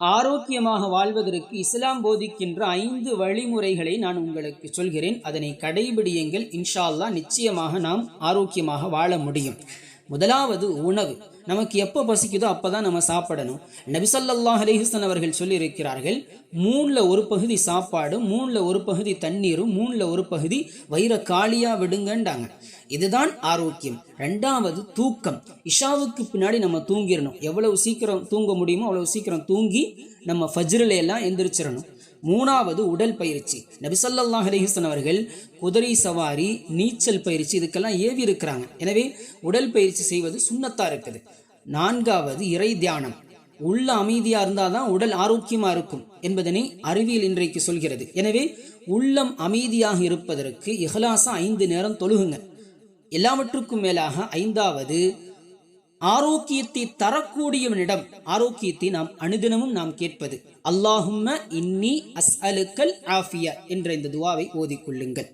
ஆரோக்கியமாக வாழ்வதற்கு இஸ்லாம் போதிக்கின்ற ஐந்து வழிமுறைகளை நான் உங்களுக்கு சொல்கிறேன். அதனை கடைபிடியுங்கள். இன்ஷா அல்லா நிச்சயமாக நாம் ஆரோக்கியமாக வாழ முடியும். முதலாவது உணவு. நமக்கு எப்போ பசிக்குதோ அப்பதான் நம்ம சாப்பிடணும். நபிசல்லாஹ் அலிஹசன் அவர்கள் சொல்லியிருக்கிறார்கள் மூணில் ஒரு பகுதி சாப்பாடு மூணில் ஒரு பகுதி தண்ணீரும் மூணில் ஒரு பகுதி வயிற காலியாக விடுங்கண்டாங்க இதுதான் ஆரோக்கியம். ரெண்டாவது தூக்கம். இஷாவுக்கு பின்னாடி நம்ம தூங்கிடணும். எவ்வளவு சீக்கிரம் தூங்க முடியுமோ அவ்வளவு சீக்கிரம் தூங்கி நம்ம ஃபஜ்ரில் எல்லாம் எந்திரிச்சிடணும். மூணாவது உடல் பயிற்சி. நபிசல்லாஹ் அலிஹசன் அவர்கள் குதிரை சவாரி நீச்சல் பயிற்சி இதுக்கெல்லாம் ஏவி இருக்கிறாங்க. எனவே உடல் பயிற்சி செய்வது சுண்ணத்தாக இருக்குது. நான்காவது இறை தியானம். உள்ள அமைதியாக இருந்தால் தான் உடல் ஆரோக்கியமாக இருக்கும் என்பதனை அறிவியல் இன்றைக்கு சொல்கிறது. எனவே உள்ளம் அமைதியாக இருப்பதற்கு இஹ்லாசா ஐந்து நேரம் தொழுகுங்க. எல்லாவற்றுக்கும் மேலாக ஐந்தாவது ஆரோக்கியத்தை தரக்கூடியவனிடம் ஆரோக்கியத்தை நாம் அனுதினமும் நாம் கேட்பது. அல்லாஹும்ம இன்னி அஸ் அலுக்கல் ஆஃபியா என்ற இந்த துவாவை ஓதிக்கொள்ளுங்கள்.